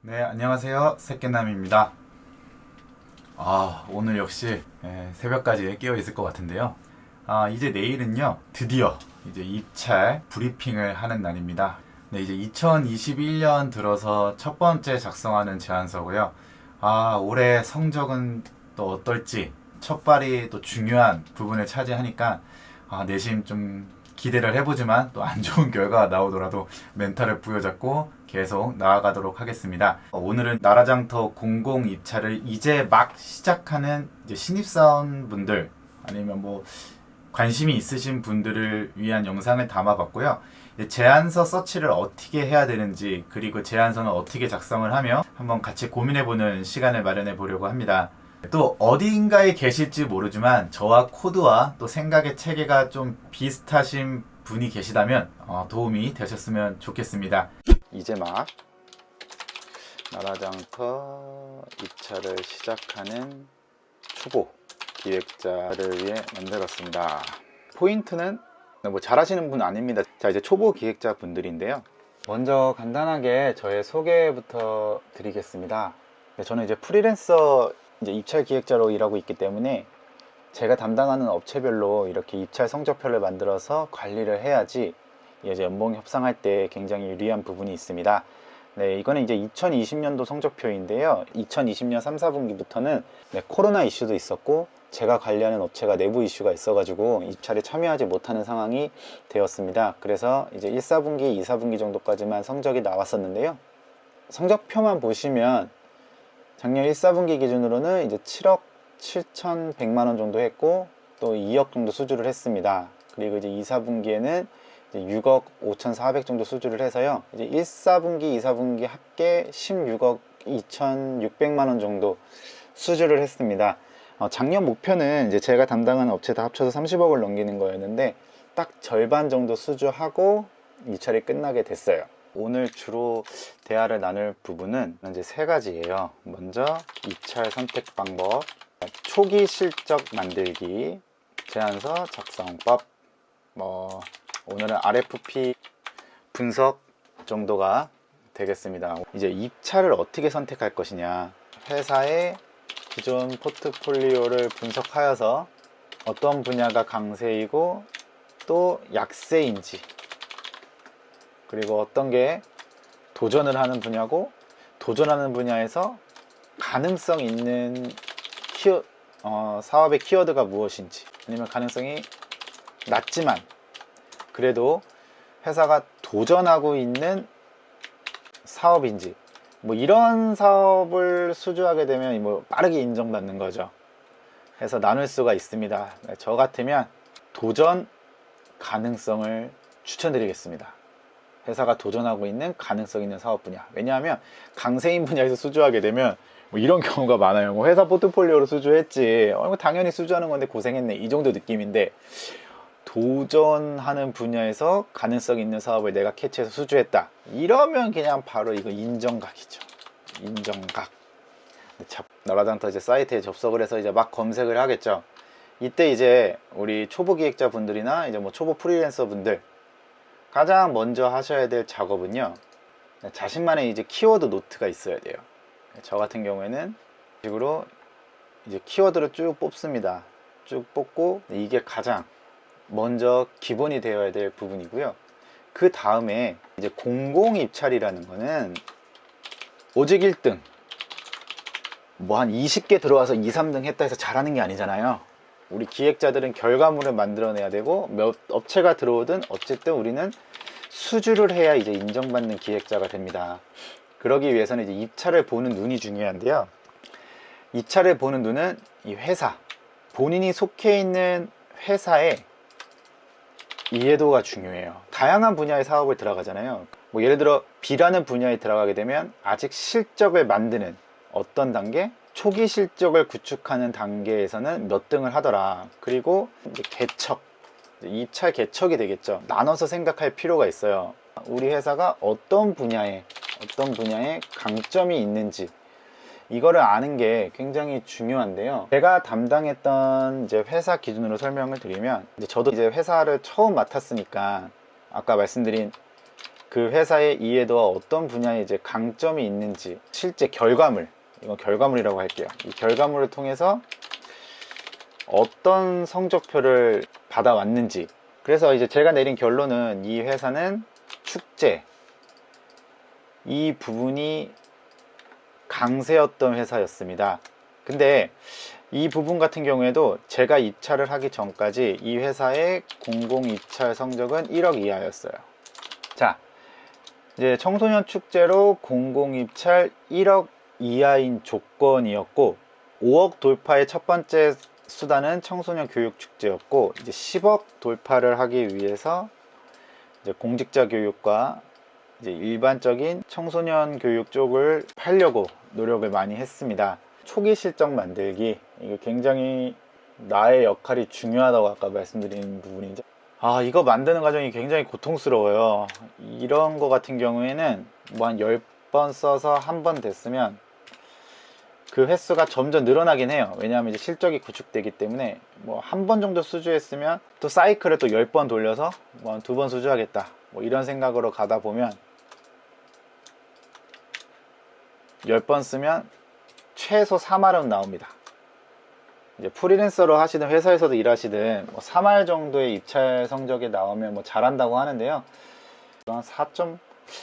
네, 안녕하세요. 새끼남입니다. 아, 오늘 역시 예, 새벽까지 깨어 있을 것 같은데요. 아, 이제 내일은요, 드디어 이제 입찰 브리핑을 하는 날입니다. 네, 이제 2021년 들어서 첫 번째 작성하는 제안서고요. 아, 올해 성적은 또 어떨지 첫 발이 또 중요한 부분을 차지하니까 아, 내심 좀 기대를 해보지만 또 안 좋은 결과가 나오더라도 멘탈을 부여잡고 계속 나아가도록 하겠습니다. 어, 오늘은 나라장터 공공 입찰을 이제 막 시작하는 이제 신입사원 분들 아니면 뭐 관심이 있으신 분들을 위한 영상을 담아봤고요. 제안서 서치를 어떻게 해야 되는지 그리고 제안서는 어떻게 작성을 하며 한번 같이 고민해보는 시간을 마련해 보려고 합니다. 또 어디인가에 계실지 모르지만 저와 코드와 또 생각의 체계가 좀 비슷하신 분이 계시다면 어, 도움이 되셨으면 좋겠습니다. 이제 막 나라장터 입찰을 시작하는 초보 기획자를 위해 만들었습니다. 포인트는 뭐 잘하시는 분 아닙니다. 자 이제 초보 기획자 분들인데요. 먼저 간단하게 저의 소개부터 드리겠습니다. 네, 저는 이제 프리랜서 이제 입찰 기획자로 일하고 있기 때문에 제가 담당하는 업체별로 이렇게 입찰 성적표를 만들어서 관리를 해야지 이제 연봉 협상할 때 굉장히 유리한 부분이 있습니다. 네, 이거는 이제 2020년도 성적표인데요. 2020년 3, 4분기부터는 네, 코로나 이슈도 있었고 제가 관리하는 업체가 내부 이슈가 있어가지고 입찰에 참여하지 못하는 상황이 되었습니다. 그래서 이제 1, 4분기, 2, 4분기 정도까지만 성적이 나왔었는데요. 성적표만 보시면 작년 1, 4분기 기준으로는 이제 7억 7,100만 원 정도 했고 또 2억 정도 수주를 했습니다. 그리고 이제 2, 4분기에는 이제 6억 5,400 정도 수주를 해서요. 이제 1, 4분기, 2, 4분기 합계 16억 2,600만 원 정도 수주를 했습니다. 어, 작년 목표는 이제 제가 담당하는 업체 다 합쳐서 30억을 넘기는 거였는데 딱 절반 정도 수주하고 입찰이 끝나게 됐어요. 오늘 주로 대화를 나눌 부분은 이제 세 가지예요. 먼저 입찰 선택 방법, 초기 실적 만들기, 제안서 작성법, 뭐 오늘은 RFP 분석 정도가 되겠습니다. 이제 입찰을 어떻게 선택할 것이냐, 회사의 기존 포트폴리오를 분석하여서 어떤 분야가 강세이고 또 약세인지 그리고 어떤 게 도전을 하는 분야고 도전하는 분야에서 가능성 있는 키워, 어, 사업의 키워드가 무엇인지 아니면 가능성이 낮지만 그래도 회사가 도전하고 있는 사업인지 뭐 이런 사업을 수주하게 되면 뭐 빠르게 인정받는 거죠. 해서 나눌 수가 있습니다. 네, 저 같으면 도전 가능성을 추천드리겠습니다. 회사가 도전하고 있는 가능성 있는 사업 분야. 왜냐하면 강세인 분야에서 수주하게 되면 뭐 이런 경우가 많아요. 뭐 회사 포트폴리오로 수주했지. 어, 당연히 수주하는 건데 고생했네. 이 정도 느낌인데 도전하는 분야에서 가능성 있는 사업을 내가 캐치해서 수주했다. 이러면 그냥 바로 이거 인정각이죠. 인정각. 자, 나라장터 이제 사이트에 접속을 해서 이제 막 검색을 하겠죠. 이때 이제 우리 초보 기획자 분들이나 이제 뭐 초보 프리랜서 분들 가장 먼저 하셔야 될 작업은요. 자신만의 이제 키워드 노트가 있어야 돼요. 저 같은 경우에는 식으로 이제 키워드를 쭉 뽑습니다. 쭉 뽑고 이게 가장 먼저 기본이 되어야 될 부분이고요. 그 다음에 이제 공공 입찰이라는 거는 오직 1등 뭐 한 20개 들어와서 2, 3등 했다 해서 잘하는 게 아니잖아요. 우리 기획자들은 결과물을 만들어내야 되고 몇 업체가 들어오든 어쨌든 우리는 수주를 해야 이제 인정받는 기획자가 됩니다. 그러기 위해서는 이제 입찰을 보는 눈이 중요한데요. 입찰을 보는 눈은 이 회사, 본인이 속해 있는 회사의 이해도가 중요해요. 다양한 분야의 사업을 들어가잖아요. 뭐 예를 들어 B라는 분야에 들어가게 되면 아직 실적을 만드는 어떤 단계? 초기 실적을 구축하는 단계에서는 몇 등을 하더라. 그리고 개척, 이제 입찰 개척이 되겠죠. 나눠서 생각할 필요가 있어요. 우리 회사가 어떤 분야에 어떤 분야에 강점이 있는지 이거를 아는 게 굉장히 중요한데요. 제가 담당했던 이제 회사 기준으로 설명을 드리면 이제 저도 이제 회사를 처음 맡았으니까 아까 말씀드린 그 회사의 이해도와 어떤 분야에 이제 강점이 있는지 실제 결과물 이건 결과물이라고 할게요. 이 결과물을 통해서 어떤 성적표를 받아왔는지 그래서 이제 제가 내린 결론은 이 회사는 축제 이 부분이 강세였던 회사였습니다. 근데 이 부분 같은 경우에도 제가 입찰을 하기 전까지 이 회사의 공공 입찰 성적은 1억 이하였어요. 자, 이제 청소년 축제로 공공 입찰 1억 이하인 조건이었고 5억 돌파의 첫 번째 수단은 청소년 교육 축제였고 이제 10억 돌파를 하기 위해서 이제 공직자 교육과 이제 일반적인 청소년 교육 쪽을 팔려고 노력을 많이 했습니다. 초기 실적 만들기 이거 굉장히 나의 역할이 중요하다고 아까 말씀드린 부분이죠. 아 이거 만드는 과정이 굉장히 고통스러워요. 이런 거 같은 경우에는 뭐 한 10번 써서 한 번 됐으면 그 횟수가 점점 늘어나긴 해요. 왜냐하면 이제 실적이 구축되기 때문에 뭐 한 번 정도 수주했으면 또 사이클을 또 10번 돌려서 뭐한두번 수주하겠다. 뭐 이런 생각으로 가다 보면 10번 쓰면 최소 3할은 나옵니다. 이제 프리랜서로 하시든 회사에서도 일하시든 뭐 3할 정도의 입찰 성적이 나오면 뭐 잘한다고 하는데요. 한 4점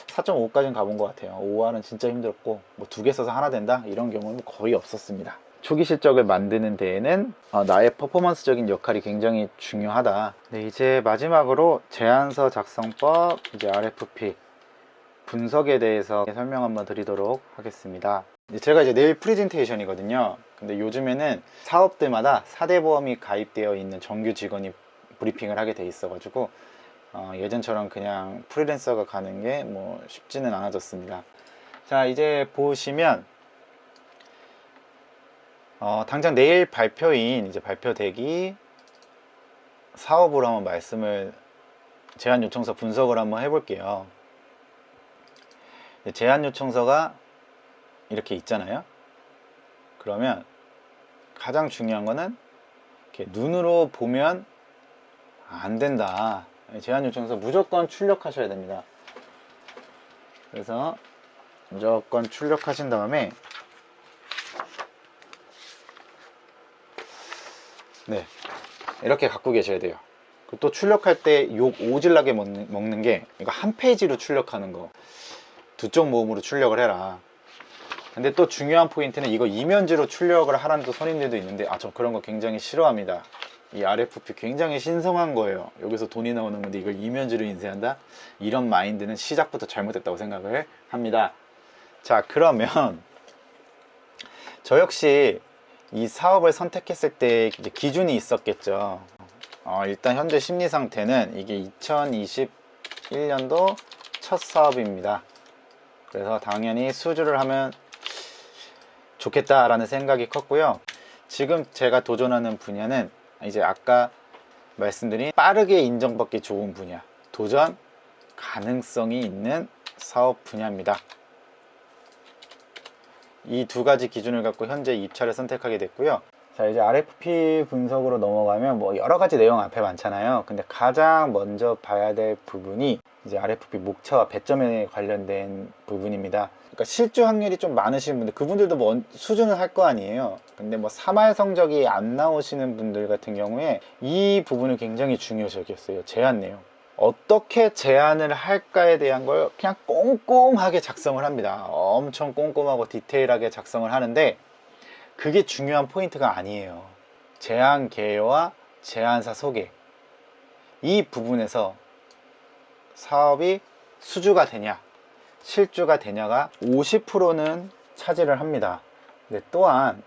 4.5까지는 가본 것 같아요. 5할은 진짜 힘들었고 뭐 두 개 써서 하나 된다 이런 경우는 거의 없었습니다. 초기 실적을 만드는 데에는 어, 나의 퍼포먼스적인 역할이 굉장히 중요하다. 네, 이제 마지막으로 제안서 작성법 이제 RFP 분석에 대해서 설명 한번 드리도록 하겠습니다. 제가 이제 내일 프레젠테이션이거든요. 근데 요즘에는 사업들마다 4대 보험이 가입되어 있는 정규 직원이 브리핑을 하게 돼 있어 가지고 어, 예전처럼 그냥 프리랜서가 가는 게 뭐 쉽지는 않아졌습니다. 자, 이제 보시면 어, 당장 내일 발표인 이제 발표 대기 사업으로 한번 말씀을 제안 요청서 분석을 한번 해볼게요. 제안 요청서가 이렇게 있잖아요. 그러면 가장 중요한 거는 눈으로 보면 안 된다. 제안 요청서 무조건 출력하셔야 됩니다. 그래서 무조건 출력하신 다음에 네 이렇게 갖고 계셔야 돼요. 또 출력할 때 욕 오질나게 먹는, 먹는 게 이거 한 페이지로 출력하는 거 두 쪽 모음으로 출력을 해라. 근데 또 중요한 포인트는 이거 이면지로 출력을 하라는 또 선임들도 있는데 아 저 그런 거 굉장히 싫어합니다. 이 RFP 굉장히 신성한 거예요. 여기서 돈이 나오는 건데 이걸 이면지로 인쇄한다? 이런 마인드는 시작부터 잘못됐다고 생각을 합니다. 자, 그러면 저 역시 이 사업을 선택했을 때 기준이 있었겠죠. 어, 일단 현재 심리 상태는 이게 2021년도 첫 사업입니다. 그래서 당연히 수주를 하면 좋겠다라는 생각이 컸고요. 지금 제가 도전하는 분야는 이제 아까 말씀드린 빠르게 인정받기 좋은 분야, 도전 가능성이 있는 사업 분야입니다. 이 두 가지 기준을 갖고 현재 입찰을 선택하게 됐고요. 자, 이제 RFP 분석으로 넘어가면 뭐 여러 가지 내용 앞에 많잖아요. 근데 가장 먼저 봐야 될 부분이 이제 RFP 목차와 배점에 관련된 부분입니다. 그러니까 실주 확률이 좀 많으신 분들, 그분들도 뭐 수준을 할 거 아니에요. 근데 뭐 3할 성적이 안 나오시는 분들 같은 경우에 이 부분을 굉장히 중요시했어요. 제안 내용. 어떻게 제안을 할까에 대한 걸 그냥 꼼꼼하게 작성을 합니다. 엄청 꼼꼼하고 디테일하게 작성을 하는데 그게 중요한 포인트가 아니에요. 제안 개요와 제안사 소개. 이 부분에서 사업이 수주가 되냐, 실주가 되냐가 50%는 차지를 합니다. 근데 또한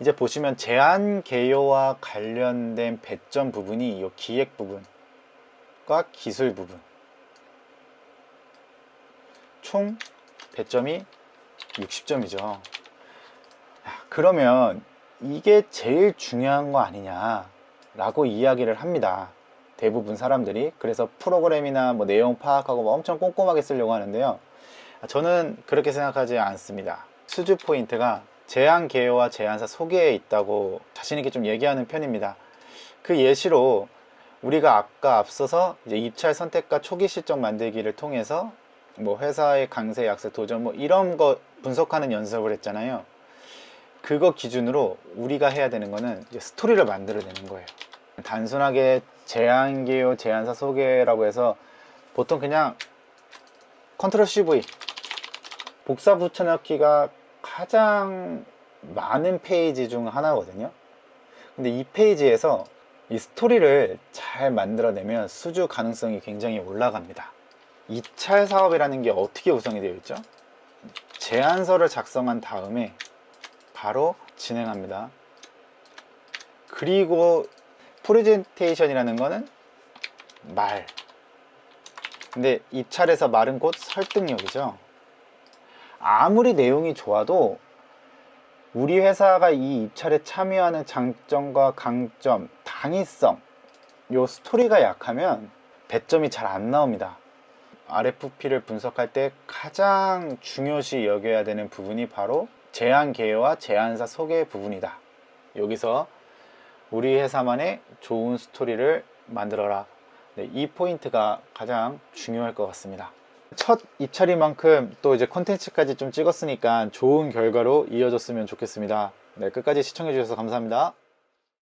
이제 보시면 제안 개요와 관련된 배점 부분이 이 기획 부분과 기술 부분 총 배점이 60점이죠. 그러면 이게 제일 중요한 거 아니냐 라고 이야기를 합니다. 대부분 사람들이 그래서 프로그램이나 뭐 내용 파악하고 뭐 엄청 꼼꼼하게 쓰려고 하는데요. 저는 그렇게 생각하지 않습니다. 수주 포인트가 제안 개요와 제안사 소개에 있다고 자신있게 좀 얘기하는 편입니다. 그 예시로 우리가 아까 앞서서 이제 입찰 선택과 초기 실적 만들기를 통해서 뭐 회사의 강세, 약세, 도전 뭐 이런 거 분석하는 연습을 했잖아요. 그거 기준으로 우리가 해야 되는 거는 스토리를 만들어내는 거예요. 단순하게 제안기요, 제안사 소개라고 해서 보통 그냥 컨트롤 CV 복사 붙여넣기가 가장 많은 페이지 중 하나거든요. 근데 이 페이지에서 이 스토리를 잘 만들어내면 수주 가능성이 굉장히 올라갑니다. 입찰 사업이라는 게 어떻게 구성이 되어 있죠? 제안서를 작성한 다음에 바로 진행합니다. 그리고 프레젠테이션이라는 거는 말. 근데 입찰에서 말은 곧 설득력이죠. 아무리 내용이 좋아도 우리 회사가 이 입찰에 참여하는 장점과 강점, 당위성, 요 스토리가 약하면 배점이 잘 안 나옵니다. RFP를 분석할 때 가장 중요시 여겨야 되는 부분이 바로 제안 개요와 제안사 소개 부분이다. 여기서 우리 회사만의 좋은 스토리를 만들어라. 네, 이 포인트가 가장 중요할 것 같습니다. 첫 입찰인 만큼 또 이제 콘텐츠까지 좀 찍었으니까 좋은 결과로 이어졌으면 좋겠습니다. 네, 끝까지 시청해 주셔서 감사합니다.